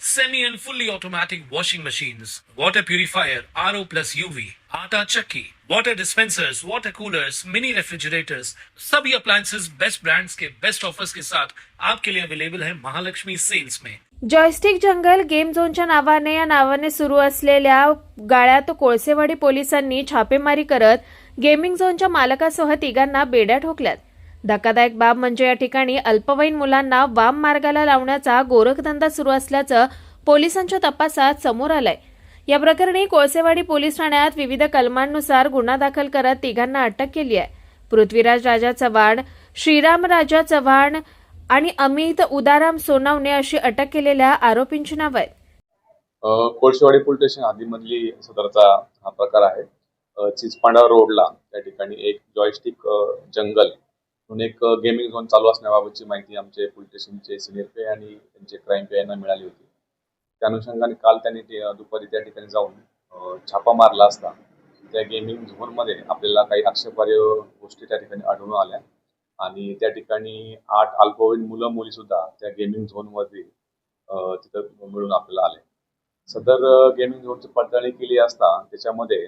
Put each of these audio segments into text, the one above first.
semi and fully automatic washing machines, water purifier, RO plus UV, आटा चक्की, water dispensers, water coolers, mini refrigerators, सभी appliances best brands के best offers के साथ आपके लिए अवेलेबल है महालक्ष्मी सेल्स में जॉयस्टिक जंगल गेम झोनच्या नावाने या नावाने सुरू असलेल्या गाळ्यात कोळसेवाडी पोलिसांनी छापेमारी करत गेमिंग झोनच्या मालकासह तिघांना बेड्या ठोकल्यात धक्कादायक बाब म्हणजे या ठिकाणी अल्पवयीन मुलांना वाम मार्गाला लावण्याचा गोरखधंदा सुरू असल्याचं पोलिसांच्या तपासात समोर आलंय. या प्रकरणी कोळसेवाडी पोलीस ठाण्यात विविध कलमांनुसार गुन्हा दाखल करत तिघांना अटक केली आहे. पृथ्वीराज राजा चव्हाण श्रीराम राजा चव्हाण आणि अमित उदाराम सोनावणे अशी अटक केलेल्या आरोपींची नाव आहेत. कोळशेवाडी पोलीस स्टेशन हद्दीमधली सदरचा हा प्रकार आहे. चिचपांडा रोडला त्या ठिकाणी एक जॉयस्टिक जंगल म्हणून एक गेमिंग झोन चालू असण्याबाबतची माहिती आमचे पोलीस स्टेशनचे सिनियर पे आणि त्यांचे क्राईम पे यांना मिळाली होती. त्या अनुषंगाने काल त्यांनी ते, दुपारी त्या ठिकाणी जाऊन छापा मारला असता. त्या गेमिंग झोनमध्ये आपल्याला काही आक्षेपार्ह गोष्टी त्या ठिकाणी आढळून आल्या. आणि त्या ठिकाणी आठ अल्पवयीन मुलं मुली सुद्धा त्या गेमिंग झोनमध्ये तिथं मिळून आपल्याला आले. सदर गेमिंग झोनची पडताळणी केली असता त्याच्यामध्ये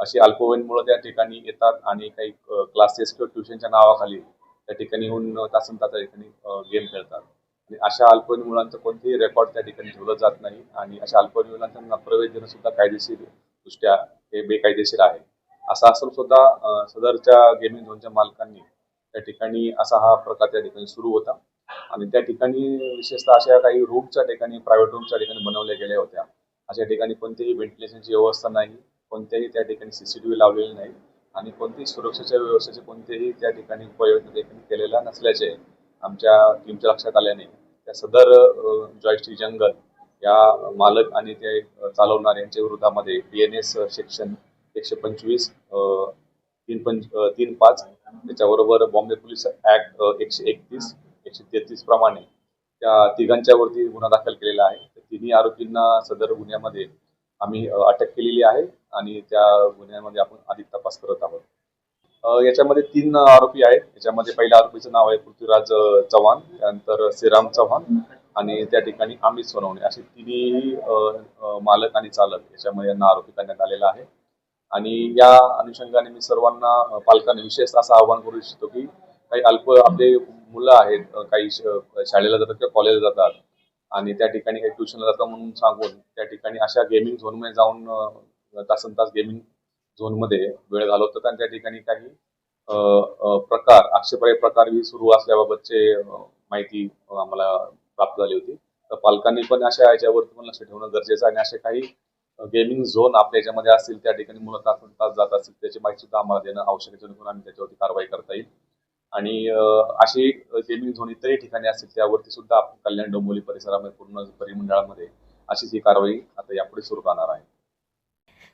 अशी अल्पवयीन मुलं त्या ठिकाणी येतात आणि काही क्लासेस किंवा ट्युशनच्या नावाखाली त्या ठिकाणी येऊन तासन त्या ठिकाणी गेम खेळतात. आणि अशा अल्पवयीन मुलांचं कोणतेही रेकॉर्ड त्या ठिकाणी ठेवलं जात नाही आणि अशा अल्पवयीन मुलांना प्रवेश देणं सुद्धा कायदेशीर दृष्ट्या हे बेकायदेशीर आहे. असं असून सुद्धा सदरच्या गेमिंग झोनच्या मालकांनी त्या ठिकाणी असा हा प्रकार त्या ठिकाणी सुरू होता. आणि त्या ठिकाणी विशेषतः अशा काही रूमच्या ठिकाणी प्रायव्हेट रूमच्या ठिकाणी बनवल्या गेल्या होत्या. अशा ठिकाणी कोणतीही व्हेंटिलेशनची व्यवस्था नाही. कोणत्याही त्या ठिकाणी सी सी टी व्ही लावलेले नाही आणि कोणतीही सुरक्षेच्या व्यवस्थेचे कोणतेही त्या ठिकाणी उपाययोजना देखील केलेल्या नसल्याचे आमच्या टीमच्या लक्षात आल्याने त्या सदर जॉयस्टिक जंगल या मालक आणि ते चालवणार यांच्या विरोधामध्ये डी एन एस सेक्शन एकशे पंचवीस तीन पंच तीन पाच त्याच्याबरोबर बॉम्बे पोलीस ऍक्ट एकशे एकतीस एकशे तेहतीस प्रमाणे त्या तिघांच्यावरती गुन्हा दाखल केलेला आहे. तिन्ही आरोपींना सदर गुन्ह्यामध्ये आम्ही अटक केलेली आहे. आणि त्या गुन्ह्यामध्ये आपण अधिक तपास करत आहोत. याच्यामध्ये तीन आरोपी आहेत. याच्यामध्ये पहिल्या आरोपीचं नाव आहे पृथ्वीराज चव्हाण त्यानंतर श्रीराम चव्हाण आणि त्या ठिकाणी अमित सोनवणे. असे तिन्ही मालक आणि चालक याच्यामध्ये यांना आरोपी करण्यात आलेला आहे. आणि या अनुषंगाने मी सर्वांना पालकांना विशेष असं आवाहन करू इच्छितो की काही अल्प आपले मुलं आहेत काही शाळेला जातात किंवा कॉलेजला जातात आणि त्या ठिकाणी काही ट्युशनला जातात म्हणून सांगून त्या ठिकाणी अशा गेमिंग झोनमध्ये जाऊन तासन तास गेमिंग झोनमध्ये वेळ घालवतो आणि त्या ठिकाणी काही प्रकार आक्षेपार्ह प्रकार ही सुरू असल्याबाबतचे माहिती आम्हाला प्राप्त झाली होती. तर पालकांनी पण अशा याच्यावरती पण लक्ष ठेवणं गरजेचं आहे आणि असे काही गेमिंग झोन आपल्या याच्यामध्ये असतील त्या ठिकाणी मुलं तास तास जात असतील त्याची माहिती सुद्धा आम्हाला देणं आवश्यक आहे जेणेकरून आम्ही त्याच्यावरती कारवाई करता येईल. आणि अशी गेमिंग झोन इतरही ठिकाणी असतील त्यावरती सुद्धा आपण कल्याण डोंबोली परिसरामध्ये पूर्ण परिमंडळामध्ये अशीच ही कारवाई आता यापुढे सुरू राहणार आहे.